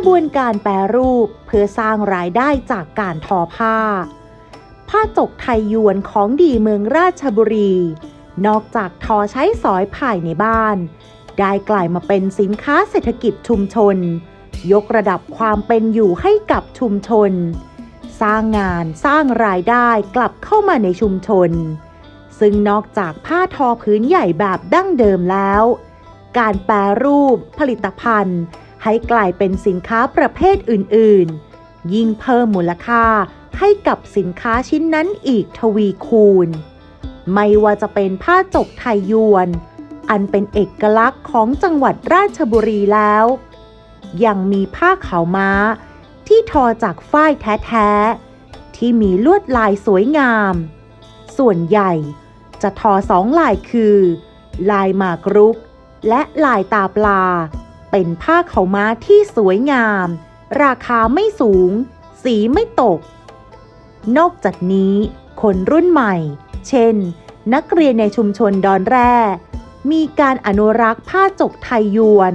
ระบวนการแปรรูปเพื่อสร้างรายได้จากการทอผ้า ผ้าจกไทยยวนของดีเมืองราชบุรี นอกจากทอใช้สอยภายในบ้าน ได้กลายมาเป็นสินค้าเศรษฐกิจชุมชน ยกระดับความเป็นอยู่ให้กับชุมชน สร้างงานสร้างรายได้กลับเข้ามาในชุมชน ซึ่งนอกจากผ้าทอพื้นใหญ่แบบดั้งเดิมแล้ว การแปรรูปผลิตภัณฑ์ ให้กลายเป็นสินค้าประเภทอื่น ๆ ยิ่งเพิ่มมูลค่าให้กับสินค้าชิ้นนั้นอีกทวีคูณ ไม่ว่าจะเป็นผ้าจกไทยยวน อันเป็นเอกลักษณ์ของจังหวัดราชบุรีแล้ว ยังมีผ้าขาวม้า ที่ทอจากฝ้ายแท้ๆ ที่มีลวดลายสวยงาม ส่วนใหญ่จะทอสองลายคือ ลายหมากรุก และลายตาปลา เป็นผ้าเขาม้าที่สวยงาม ราคาไม่สูง สีไม่ตก นอกจากนี้ คนรุ่นใหม่ เช่น นักเรียนในชุมชนดอนแร่ มีการอนุรักษ์ผ้าจกไทยยวน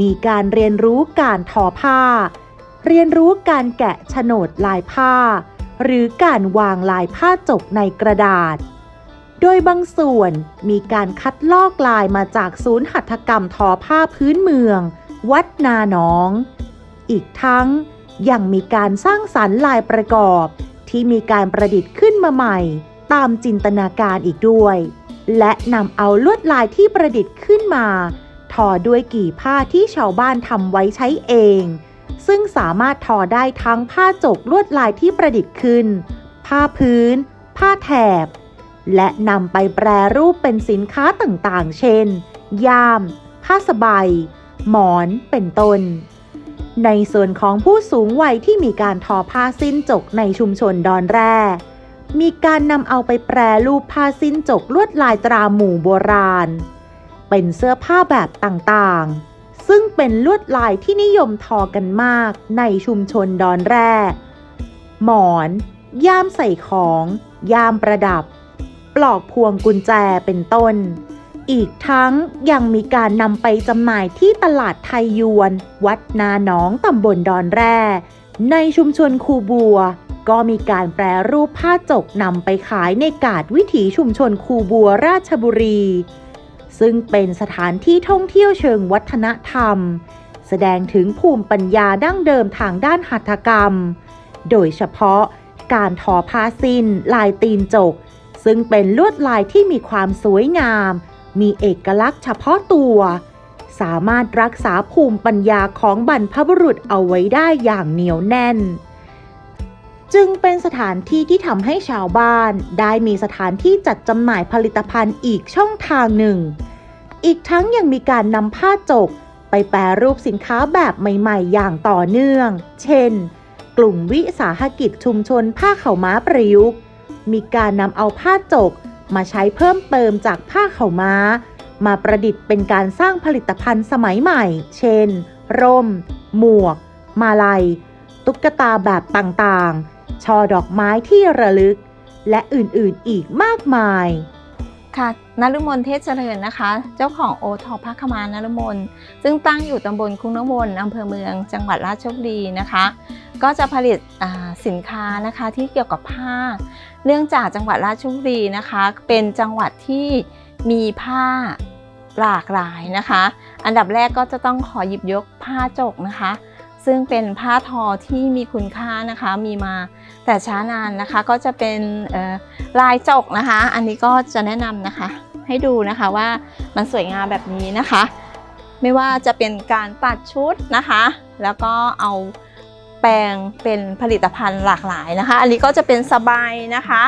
มีการเรียนรู้การทอผ้า เรียนรู้การแกะโฉนดลายผ้า หรือการวางลายผ้าจกในกระดาษ โดยบางส่วนมีการคัดลอกลายมาจากศูนย์หัตถกรรมทอผ้าพื้นเมือง วัดนาหนอง อีกทั้งยังมีการสร้างสรรค์ลายประกอบ ที่มีการประดิษฐ์ขึ้นมาใหม่ ตามจินตนาการอีกด้วย และนำเอาลวดลายที่ประดิษฐ์ขึ้นมาทอด้วยกี่ผ้าที่ชาวบ้านทำไว้ใช้เอง ซึ่งสามารถทอได้ทั้งผ้าจกลวดลายที่ประดิษฐ์ขึ้น ผ้าพื้น ผ้าแถบ และนำไปแปรรูปเป็นสินค้าต่างๆ เช่น ย่าม ผ้าสบาย หมอน เป็นต้น ในส่วนของผู้สูงวัยที่มีการทอผ้าสิ้นจกในชุมชนดอนแร่ มีการนำเอาไปแปรรูปผ้าสิ้นจกลวดลายตราหมู่โบราณ เป็นเสื้อผ้าแบบต่างๆ ซึ่งเป็นลวดลายที่นิยมทอกันมากในชุมชนดอนแร่ หมอน ย่ามใส่ของ ย่ามประดับ ปลอกพวงกุญแจเป็นต้น อีกทั้งยังมีการนำไปจำหน่ายที่ตลาดไทยยวน วัดนาหนองตำบลดอนแร่ ในชุมชนคูบัว ก็มีการแปรรูปผ้าจกนำไปขายในกาดวิถีชุมชนคูบัวราชบุรี ซึ่งเป็นสถานที่ท่องเที่ยวเชิงวัฒนธรรม แสดงถึงภูมิปัญญาดั้งเดิมทางด้านหัตถกรรม โดยเฉพาะการทอผ้าสิ้น ลายตีนจก ซึ่งเป็นลวดลายที่มีความสวยงาม มีเอกลักษณ์เฉพาะตัว สามารถรักษาภูมิปัญญาของบรรพบุรุษเอาไว้ได้อย่างเหนียวแน่น จึงเป็นสถานที่ที่ทำให้ชาวบ้านได้มีสถานที่จัดจำหน่ายผลิตภัณฑ์อีกช่องทางหนึ่ง อีกทั้งยังมีการนำผ้าจกไปแปรรูปสินค้าแบบใหม่ ๆ อย่างต่อเนื่อง เช่น กลุ่มวิสาหกิจชุมชนผ้าเข่าม้าประยุกต์ มีการนำเอาผ้าจกมาใช้เพิ่มเติมจากผ้าเข่าม้า มาประดิษฐ์เป็นการสร้างผลิตภัณฑ์สมัยใหม่ เช่น ร่ม หมวก มาลัย ตุ๊กตาแบบต่างๆ ช่อดอกไม้ที่ระลึก และอื่นๆอีกมากมายค่ะนฤมลเทศเจริญนะคะ เจ้าของโอทอพักมานฤมลซึ่งตั้งอยู่ตำบลคุ้งน้ำวนอำเภอเมือง จังหวัดราชบุรีนะคะ ก็จะผลิตสินค้านะคะที่เกี่ยวกับผ้า เนื่องจากจังหวัดราชบุรีนะคะ เป็นจังหวัดที่มีผ้าหลากหลายนะคะ อันดับแรกก็จะต้องขอหยิบยกผ้าจกนะคะ ซึ่งเป็นผ้าทอที่มีคุณค่านะคะมีมาแต่ช้านานนะคะก็จะเป็นลายจกนะคะ อันนี้ก็จะแนะนำนะคะ ให้ดูนะคะว่ามันสวยงามแบบนี้นะคะ ไม่ว่าจะเป็นการตัดชุดนะคะ แล้วก็เอา ปลงเป็นผลิตภัณฑ์หลากหลายนะคะ อันนี้ก็จะเป็นสบายนะคะ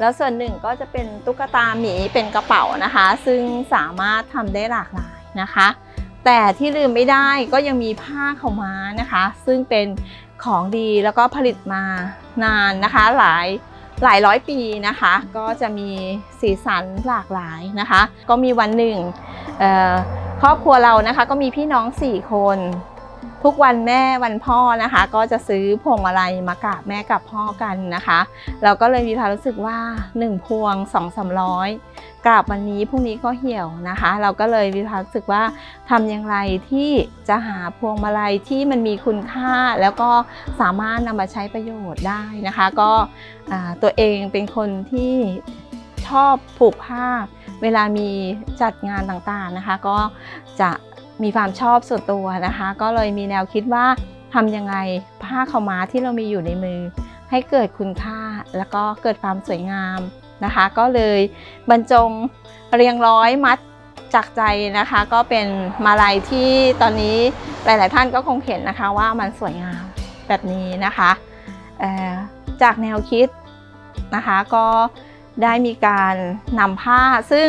แล้วส่วนหนึ่งก็จะเป็นตุ๊กตาหมีเป็นกระเป๋านะคะ ซึ่งสามารถทำได้หลากหลายนะคะ แต่ที่ลืมไม่ได้ก็ยังมีผ้าขาวม้านะคะ ซึ่งเป็นของดีแล้วก็ผลิตมานานนะคะหลายหลายร้อยปีนะคะ ก็จะมีสีสันหลากหลายนะคะ ก็มีวันหนึ่งครอบครัวเรานะคะก็มีพี่น้อง 4 คน ทุกวันแม่วันพ่อนะคะ ก็จะซื้อพวงมาลัยมากราบแม่กับพ่อกันนะคะ เราก็เลยมีความรู้สึกว่า 1 พวง 2 3 0 0 กราบวันนี้พรุ่งนี้ก็เหี่ยวนะคะ เราก็เลยมีความรู้สึกว่าทำอย่างไรที่จะหาพวงมาลัยที่มันมีคุณค่า แล้วก็สามารถนำมาใช้ประโยชน์ได้นะคะ ก็ตัวเองเป็นคนที่ชอบผูกผ้า เวลามีจัดงานต่างๆนะคะ ก็จะ มีความชอบส่วนตัวนะคะ ก็เลยมีแนวคิดว่าทำยังไงผ้าขาวม้าที่เรามีอยู่ในมือ ให้เกิดคุณค่าแล้วก็เกิดความสวยงามนะคะ ก็เลยบรรจงเรียงร้อยมัดจากใจนะคะ ก็เป็นมาลัยที่ตอนนี้หลาย ๆ ท่านก็คงเห็นนะคะว่ามันสวยงามแบบนี้นะคะจากแนวคิดนะคะก็ได้มีการนำผ้าซึ่ง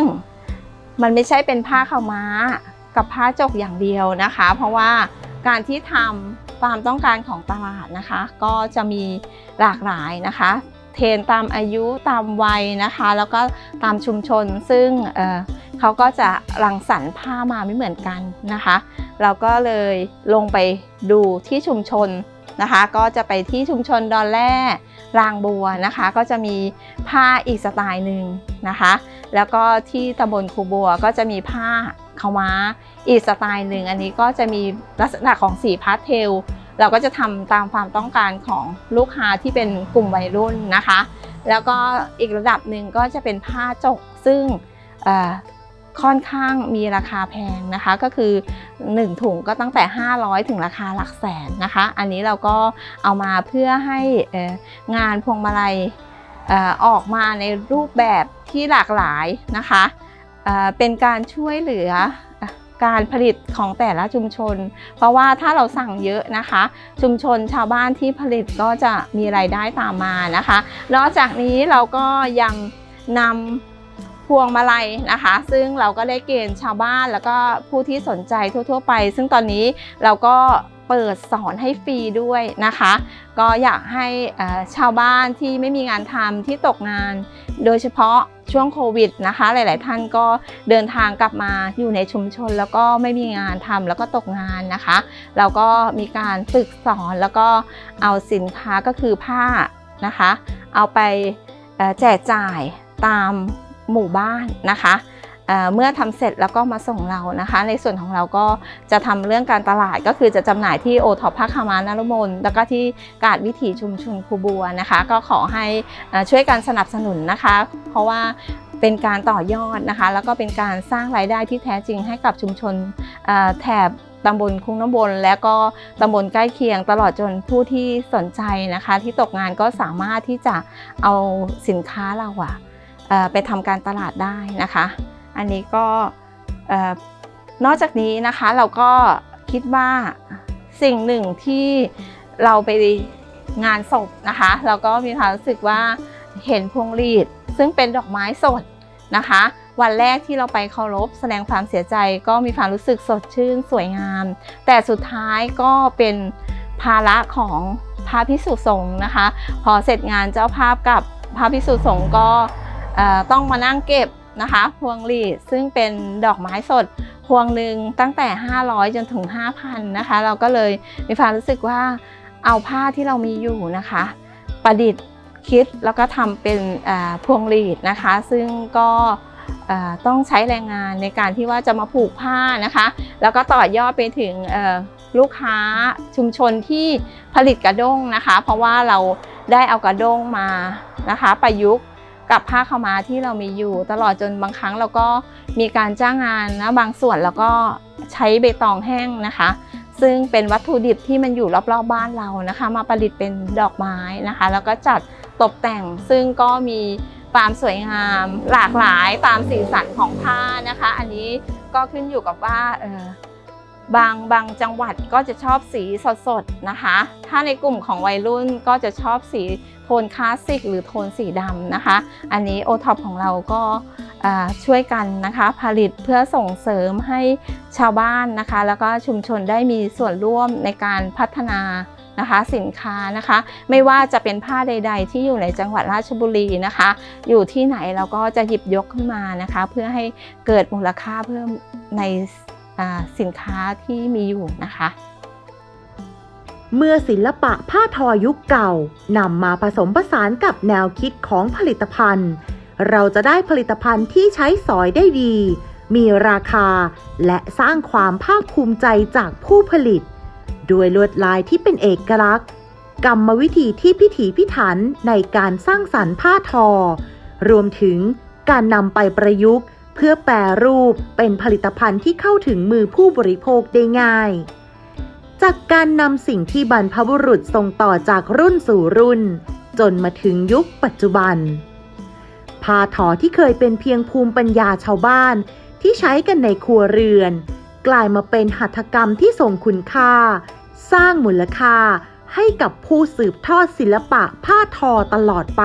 มันไม่ใช่เป็นผ้าขาวม้า กับผ้าจกอย่างเดียวนะคะ เพราะว่าการที่ทำความต้องการของตลาดนะคะ ก็จะมีหลากหลายนะคะ เทรนตามอายุตามวัยนะคะ แล้วก็ตามชุมชนซึ่งเเขาก็จะรังสรรค์ผ้ามาไม่เหมือนกันนะคะ เราก็เลยลงไปดูที่ชุมชนนะคะ ก็จะไปที่ชุมชนดอนแร่รางบัวนะคะ ก็จะมีผ้าอีกสไตล์หนึ่งนะคะ แล้วก็ที่ตำบลคูบัวก็จะมีผ้า ขาวม้าอีกสไตล์หนึ่งอันนี้ก็จะมีลักษณะของสีพาสเทล เราก็จะทำตามความต้องการของลูกค้าที่เป็นกลุ่มวัยรุ่นนะคะ แล้วก็อีกระดับหนึ่งก็จะเป็นผ้าจกซึ่งค่อนข้างมีราคาแพงนะคะก็คือ 1 ถุงก็ตั้งแต่ 500 ถึงราคาหลักแสนนะคะ อันนี้เราก็เอามาเพื่อให้งานพวงมาลัยออกมาในรูปแบบที่หลากหลายนะคะ เป็นการช่วยเหลือการผลิตของแต่ละชุมชน เพราะว่าถ้าเราสั่งเยอะนะคะ ชุมชนชาวบ้านที่ผลิตก็จะมีรายได้ตามมานะคะนอกจากนี้เราก็ยังนำพวงมาลัยนะคะ ซึ่งเราก็ได้เกณฑ์ชาวบ้านแล้วก็ผู้ที่สนใจทั่ว ๆ ไป ซึ่งตอนนี้เราก็เปิดสอนให้ฟรีด้วยนะคะ ก็อยากให้ชาวบ้านที่ไม่มีงานทำที่ตกงาน โดยเฉพาะ ช่วงโควิดนะคะ หลาย ๆ ท่านก็เดินทางกลับมาอยู่ในชุมชน แล้วก็ไม่มีงานทำแล้วก็ตกงานนะคะ เราก็มีการฝึกสอนแล้วก็เอาสินค้าก็คือผ้านะคะ เอาไปแจกจ่ายตามหมู่บ้านนะคะ เมื่อทำเสร็จแล้วก็มาส่งเรานะคะ ในส่วนของเราก็จะทำเรื่องการตลาดก็คือจะจำหน่ายที่โอท็อปพักคามานรุมนแล้วก็ที่กาดวิถีชุมชนคูบัวนะคะ ก็ขอให้ช่วยกันสนับสนุนนะคะ เพราะว่าเป็นการต่อยอดนะคะ แล้วก็เป็นการสร้างรายได้ที่แท้จริงให้กับชุมชนแถบตำบลคุ้งน้ำบน และก็ตำบลใกล้เคียง ตลอดจนผู้ที่สนใจนะคะ ที่ตกงานก็สามารถที่จะเอาสินค้าเราอะไปทำการตลาดได้นะคะ อันนี้ก็นอกจากนี้นะคะเราก็คิดว่าสิ่งหนึ่งที่เราไปงานศพนะคะ เราก็มีความรู้สึกว่าเห็นพวงหรีดซึ่งเป็นดอกไม้สดนะคะ วันแรกที่เราไปเคารพแสดงความเสียใจก็มีความรู้สึกสดชื่นสวยงาม แต่สุดท้ายก็เป็นภาระของพระพิสุสงฆ์นะคะ พอเสร็จงานเจ้าภาพกับพระพิสุสงฆ์ก็ต้องมานั่งเก็บ นะคะ พวงหรีดซึ่งเป็นดอกไม้สด พวงหนึ่งตั้งแต่ 500 จนถึง 5,000 นะคะ เราก็เลยมีความรู้สึกว่าเอาผ้าที่เรามีอยู่นะคะ ประดิษฐ์คิดแล้วก็ทำเป็นพวงหรีดนะคะ ซึ่งก็ต้องใช้แรงงานในการที่ว่าจะมาผูกผ้านะคะ แล้วก็ต่อยอดไปถึงลูกค้าชุมชนที่ผลิตกระด้งนะคะ เพราะว่าเราได้เอากระด้งมานะคะ ประยุกต์ กับผ้าขาวม้าที่เรามีอยู่ ตลอดจนบางครั้งเราก็มีการจ้างงานนะบางส่วนแล้วก็ใช้ใบตองแห้งนะคะ ซึ่งเป็นวัตถุดิบที่มันอยู่รอบๆบ้านเรานะคะ มาประดิษฐ์เป็นดอกไม้นะคะ แล้วก็จัดตกแต่งซึ่งก็มีความสวยงามหลากหลายตามสีสันของผ้านะคะ อันนี้ก็ขึ้นอยู่กับว่าเออ บางบางจังหวัดก็จะชอบสีสดๆนะคะ ถ้าในกลุ่มของวัยรุ่นก็จะชอบสีโทนคลาสสิก หรือโทนสีดำนะคะ อันนี้โอท็อปของเราก็ช่วยกันนะคะผลิตเพื่อส่งเสริมให้ชาวบ้านนะคะ แล้วก็ชุมชนได้มีส่วนร่วมในการพัฒนานะคะสินค้านะคะ ไม่ว่าจะเป็นผ้าใด ๆ ที่อยู่ในจังหวัดราชบุรีนะคะ อยู่ที่ไหนเราก็จะหยิบยกขึ้นมานะคะ เพื่อให้เกิดมูลค่าเพิ่มใน สินค้าที่มีอยู่นะคะ เมื่อศิลปะผ้าทอยุคเก่านำมาผสมผสานกับแนวคิดของผลิตภัณฑ์ เราจะได้ผลิตภัณฑ์ที่ใช้สอยได้ดี มีราคาและสร้างความภาคภูมิใจจากผู้ผลิต ด้วยลวดลายที่เป็นเอกลักษณ์ กรรมวิธีที่พิถีพิถันในการสร้างสรรค์ผ้าทอ รวมถึงการนำไปประยุกต์ เพื่อแปรรูปเป็นผลิตภัณฑ์ที่เข้าถึงมือผู้บริโภคได้ง่าย จากการนำสิ่งที่บรรพบุรุษส่งต่อจากรุ่นสู่รุ่น จนมาถึงยุคปัจจุบัน ผ้าทอที่เคยเป็นเพียงภูมิปัญญาชาวบ้านที่ใช้กันในครัวเรือน กลายมาเป็นหัตถกรรมที่ทรงคุณค่า สร้างมูลค่าให้กับผู้สืบทอดศิลปะผ้าทอตลอดไป